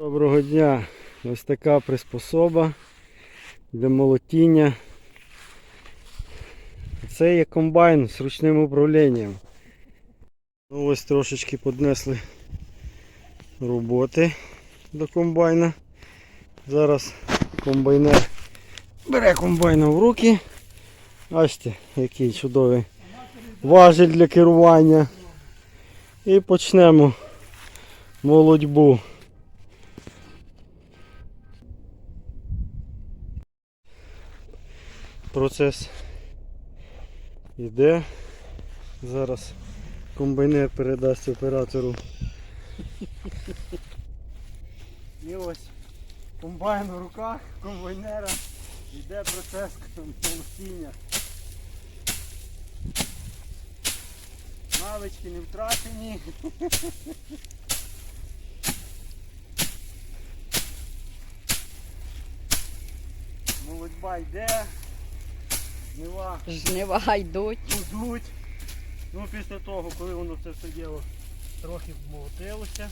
Доброго дня! Ось така приспособа для молотіння. Це є комбайн з ручним управлінням. Ну, ось трошечки піднесли роботи до комбайна. Зараз комбайнер бере комбайна в руки. Бачите, який чудовий важіль для керування. І почнемо молодьбу. Процес йде. Зараз комбайнер передасть оператору. І ось комбайн в руках комбайнера. Йде процес молотіння. Навички не втрачені. Молодьба йде. Жнива Жнива йдуть. будуть. Ну після того, коли воно це все діло трохи вмолотилося,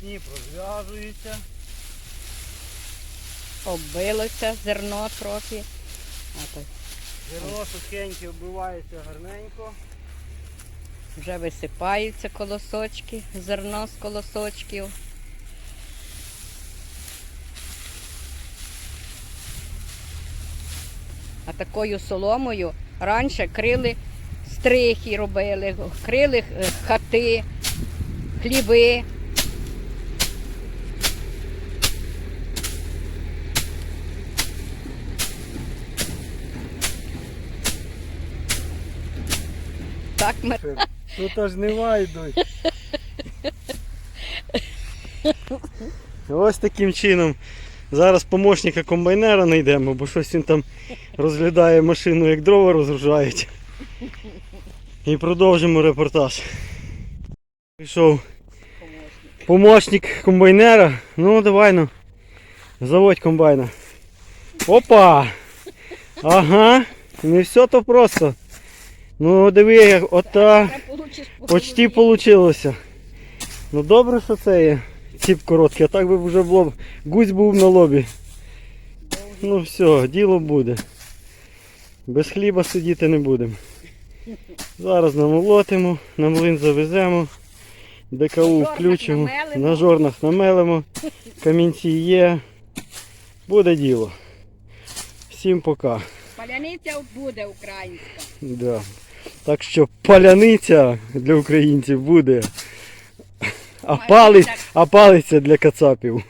сніп розв'язується. Оббилося зерно трохи. Зерно сухеньке оббивається гарненько. вже висипаються колосочки, зерно з колосочків. А такою соломою раніше крили стрихи робили, крили е, хати, хліби. Так ми Тут аж нема йдуть. Ось таким чином. Зараз помощника комбайнера знайдемо, бо щось він там розглядає машину, як дрова розгружають. І продовжимо репортаж. Прийшов помощник комбайнера. Ну давай ну. Заводь комбайна. Опа! Ага, не все то просто. Ну диви, ота. Почти получилося. Ну добре, що це є. Ціп короткий, а так би вже було. Гусь був на лобі. Ну все, діло буде. Без хліба сидіти не будемо. Зараз намолотимо, на млин завеземо, ДКУ включимо, намелимо. на жорнах намелимо, камінці є. Буде діло. Всім пока. Паляниця буде українська. Да. Так що паляниця для українців буде. А, палець, а палиця для кацапів.